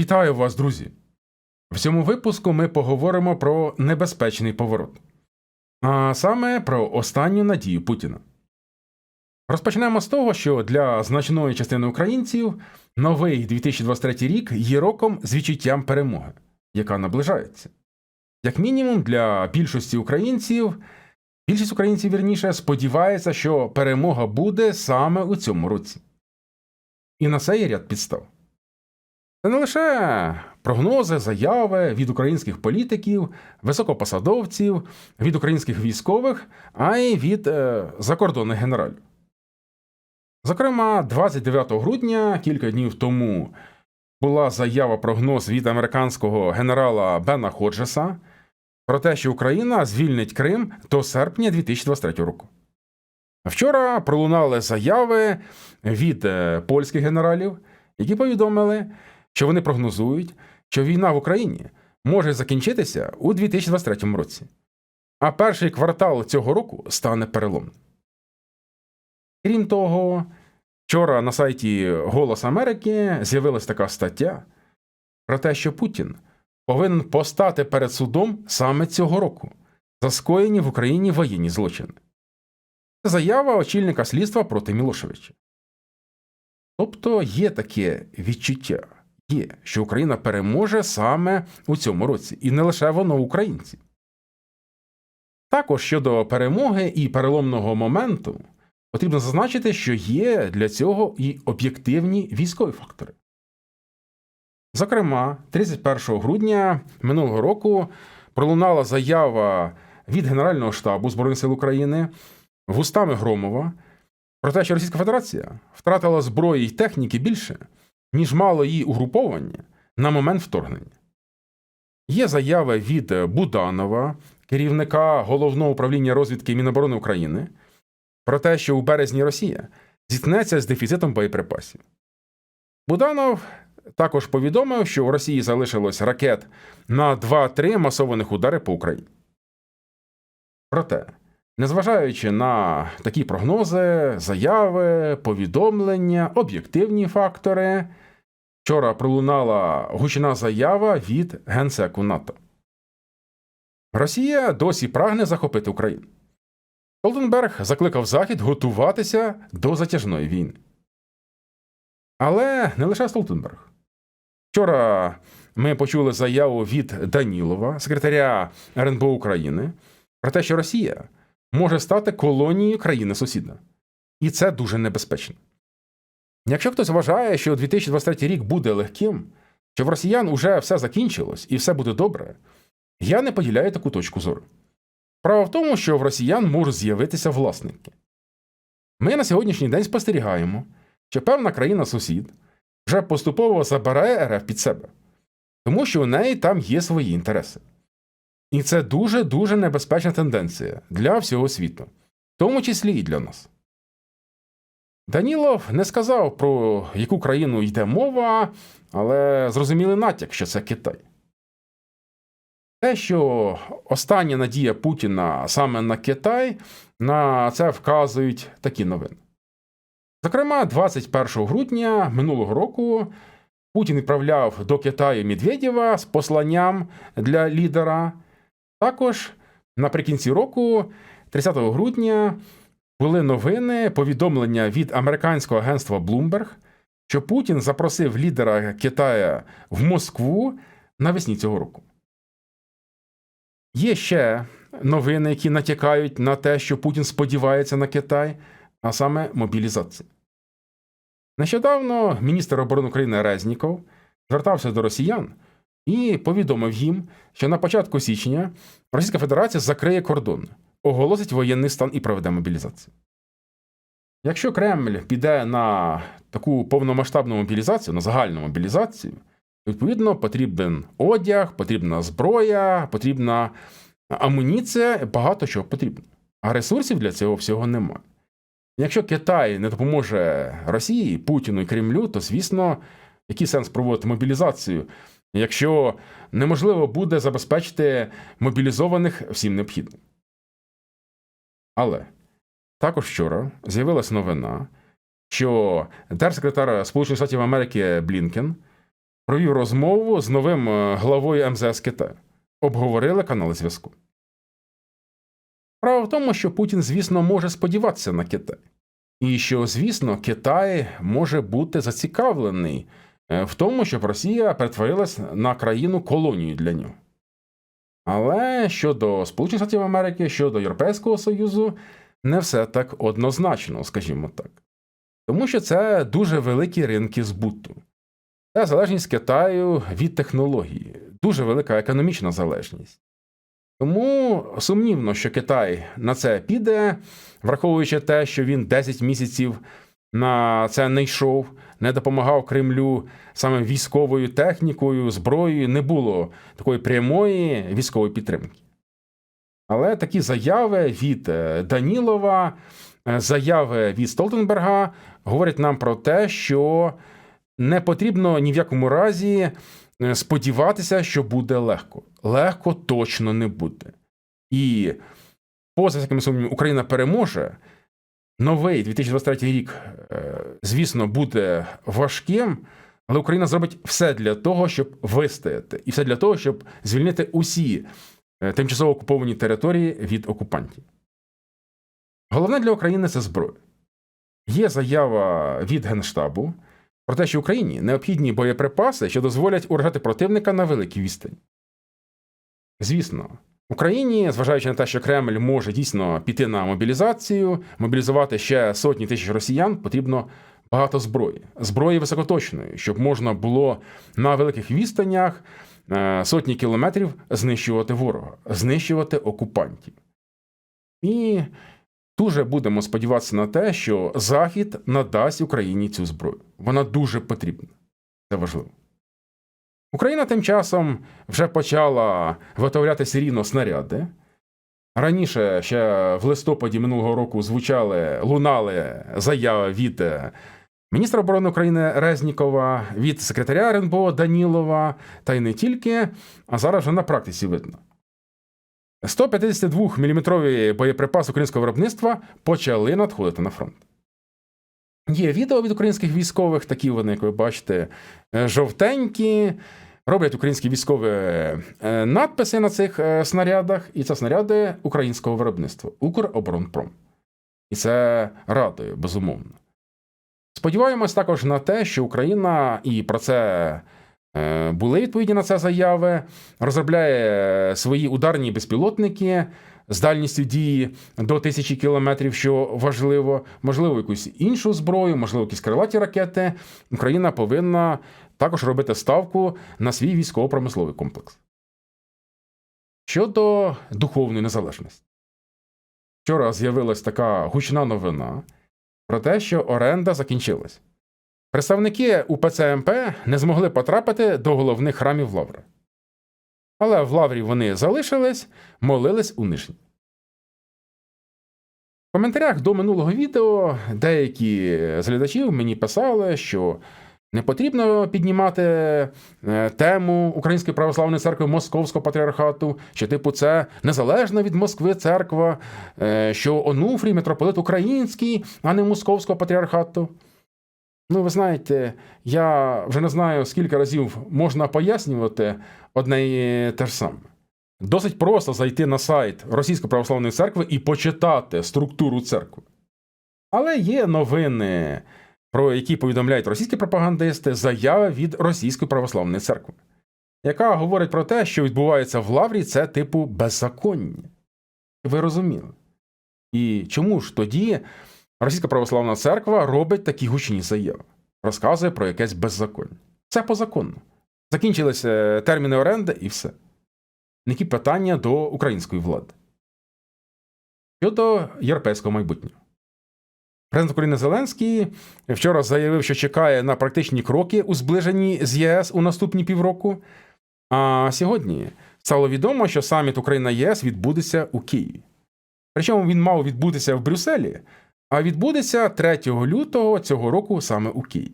Вітаю вас, друзі! В цьому випуску ми поговоримо про небезпечний поворот, а саме про останню надію Путіна. Розпочнемо з того, що для значної частини українців новий 2023 рік є роком з відчуттям перемоги, яка наближається. Як мінімум, для більшості українців, більшість українців вірніше сподівається, що перемога буде саме у цьому році. І на це є ряд підстав. Це не лише прогнози, заяви від українських політиків, високопосадовців, від українських військових, а й від е, закордонних генералів. Зокрема, 29 грудня, кілька днів тому, була заява прогноз від американського генерала Бена Ходжеса про те, що Україна звільнить Крим до серпня 2023 року. Вчора пролунали заяви від е, польських генералів, які повідомили, що вони прогнозують, що війна в Україні може закінчитися у 2023 році, а перший квартал цього року стане переломним. Крім того, вчора на сайті Голос Америки з'явилася така стаття про те, що Путін повинен постати перед судом саме цього року за скоєні в Україні воєнні злочини. Це заява очільника слідства проти Мілошевича. Тобто є таке відчуття, є, що Україна переможе саме у цьому році, і не лише воно українці. Також щодо перемоги і переломного моменту потрібно зазначити, що є для цього і об'єктивні військові фактори. Зокрема, 31 грудня минулого року пролунала заява від Генерального штабу Збройних сил України вустами Громова про те, що Російська Федерація втратила зброї й техніки більше, ніж мало її угруповання на момент вторгнення. Є заяви від Буданова, керівника головного управління розвідки Міноборони України, про те, що у березні Росія зіткнеться з дефіцитом боєприпасів. Буданов також повідомив, що у Росії залишилось ракет на 2-3 масованих удари по Україні. Проте, незважаючи на такі прогнози, заяви, повідомлення, об'єктивні фактори, вчора пролунала гучна заява від генсеку НАТО. Росія досі прагне захопити Україну. Столтенберг закликав Захід готуватися до затяжної війни. Але не лише Столтенберг. Вчора ми почули заяву від Данілова, секретаря РНБО України, про те, що Росія може стати колонією країни сусіда. І це дуже небезпечно. Якщо хтось вважає, що 2023 рік буде легким, що в росіян уже все закінчилось і все буде добре, я не поділяю таку точку зору. Справа в тому, що в росіян можуть з'явитися власники. Ми на сьогоднішній день спостерігаємо, що певна країна-сусід вже поступово забирає РФ під себе, тому що у неї там є свої інтереси. І це дуже-дуже небезпечна тенденція для всього світу, в тому числі і для нас. Данілов не сказав, про яку країну йде мова, але зрозуміли натяк, що це Китай. Те, що остання надія Путіна саме на Китай, на це вказують такі новини. Зокрема, 21 грудня минулого року Путін відправляв до Китаю Медведєва з посланням для лідера. Також наприкінці року, 30 грудня, були новини, повідомлення від американського агентства Bloomberg, що Путін запросив лідера Китая в Москву навесні цього року. Є ще новини, які натякають на те, що Путін сподівається на Китай, а саме мобілізація. Нещодавно міністр оборони України Резніков звертався до росіян і повідомив їм, що на початку січня Російська Федерація закриє кордон, оголосить воєнний стан і проведе мобілізацію. Якщо Кремль піде на таку повномасштабну мобілізацію, на загальну мобілізацію, відповідно, потрібен одяг, потрібна зброя, потрібна амуніція, багато чого потрібно. А ресурсів для цього всього немає. Якщо Китай не допоможе Росії, Путіну і Кремлю, то звісно, який сенс проводити мобілізацію, якщо неможливо буде забезпечити мобілізованих всім необхідним. Але також вчора з'явилася новина, що держсекретар Сполучених Штатів Америки Блінкен провів розмову з новим е, главою МЗС Китаю. Обговорили канали зв'язку. Справа в тому, що Путін, звісно, може сподіватися на Китай. І що, звісно, Китай може бути зацікавлений в тому, щоб Росія перетворилась на країну колонію для нього. Але щодо Сполучених Штатів Америки, щодо Європейського Союзу, не все так однозначно, скажімо так. Тому що це дуже великі ринки збуту. Це залежність Китаю від технології, дуже велика економічна залежність. Тому сумнівно, що Китай на це піде, враховуючи те, що він 10 місяців на це не йшов, не допомагав Кремлю саме військовою технікою, зброєю, не було такої прямої військової підтримки. Але такі заяви від е, Данілова, е, заяви від Столтенберга говорять нам про те, що не потрібно ні в якому разі е, сподіватися, що буде легко. Легко точно не буде. І поза всякими сумнівами, Україна переможе. Новий 2023 рік, е, звісно, буде важким, але Україна зробить все для того, щоб вистояти, і все для того, щоб звільнити усі е, тимчасово окуповані території від окупантів. Головне для України це зброя. Є заява від Генштабу про те, що Україні необхідні боєприпаси, що дозволять уражати противника на великій відстані. Звісно, Україні, зважаючи на те, що Кремль може дійсно піти на мобілізацію, мобілізувати ще сотні тисяч росіян, потрібно багато зброї, зброї високоточної, щоб можна було на великих відстанях е, сотні кілометрів знищувати ворога, знищувати окупантів. І дуже будемо сподіватися на те, що Захід надасть Україні цю зброю. Вона дуже потрібна. Це важливо. Україна тим часом вже почала виготовляти серійно снаряди. Раніше, ще в листопаді минулого року, звучали, лунали заяви від е, міністра оборони України Резнікова, від секретаря РНБО Данілова, та й не тільки, а зараз вже на практиці видно. 152 мм боєприпаси українського виробництва почали надходити на фронт. Є відео від українських військових, такі вони, як ви бачите, е, жовтенькі. Роблять українські військові е, надписи на цих е, снарядах, і це снаряди українського виробництва Укроборонпром. І це радує, безумовно. Сподіваємось також на те, що Україна і про це були відповіді на це заяви, розробляє свої ударні безпілотники з дальністю дії до тисячі кілометрів, що важливо, можливо, якусь іншу зброю, можливо, якісь крилаті ракети. Україна повинна також робити ставку на свій військово-промисловий комплекс. Щодо духовної незалежності, вчора з'явилась така гучна новина про те, що оренда закінчилась. Представники УПЦ МП не змогли потрапити до головних храмів Лаври. Але в Лаврі вони залишились, молились у нижній. В коментарях до минулого відео деякі з глядачів мені писали, що не потрібно піднімати е, тему Української православної церкви Московського патріархату, що, типу, це незалежна від Москви церква, е, що Онуфрій митрополит український, а не Московського патріархату. Ну, ви знаєте, я вже не знаю, скільки разів можна пояснювати одне і те ж саме. Досить просто зайти на сайт Російської православної церкви і почитати структуру церкви. Але є новини, про які повідомляють російські пропагандисти, заяви від Російської православної церкви, яка говорить про те, що відбувається в Лаврі, це типу беззаконня. Ви розуміли? І чому ж тоді Російська православна церква робить такі гучні заяви, розказує про якесь беззаконня. Це позаконно. Закінчилися терміни оренди і все. Які питання до української влади. Щодо європейського майбутнього. Президент України Зеленський вчора заявив, що чекає на практичні кроки у зближенні з ЄС у наступні півроку. А сьогодні стало відомо, що саміт Україна ЄС відбудеться у Києві. Причому він мав відбутися в Брюсселі, а відбудеться 3 лютого цього року саме у Києві.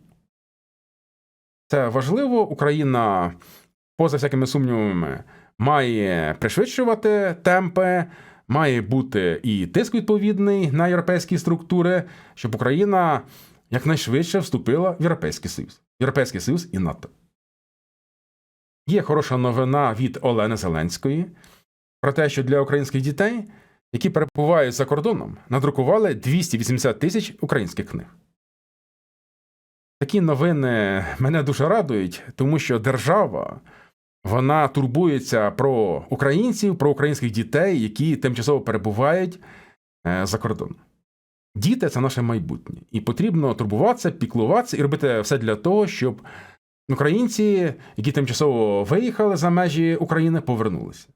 Це важливо. Україна, поза всякими сумнівами, має пришвидшувати темпи, має бути і тиск відповідний на європейські структури, щоб Україна якнайшвидше вступила в Європейський Союз, Європейський Союз і НАТО. Є хороша новина від Олени Зеленської про те, що для українських дітей, які перебувають за кордоном, надрукували 280 тисяч українських книг. Такі новини мене дуже радують, тому що держава вона турбується про українців, про українських дітей, які тимчасово перебувають е, за кордоном. Діти це наше майбутнє, і потрібно турбуватися, піклуватися і робити все для того, щоб українці, які тимчасово виїхали за межі України, повернулися.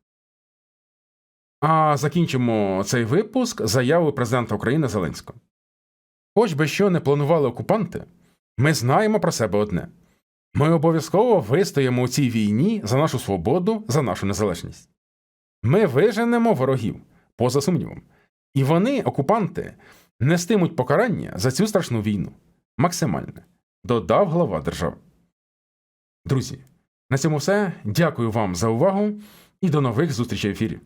А закінчимо цей випуск заявою президента України Зеленського. Хоч би що не планували окупанти, ми знаємо про себе одне: ми обов'язково вистоїмо у цій війні за нашу свободу, за нашу незалежність. Ми виженемо ворогів, поза сумнівом, і вони, окупанти, нестимуть покарання за цю страшну війну максимальне, додав глава держави. Друзі, на цьому все. Дякую вам за увагу і до нових зустрічей в ефірі.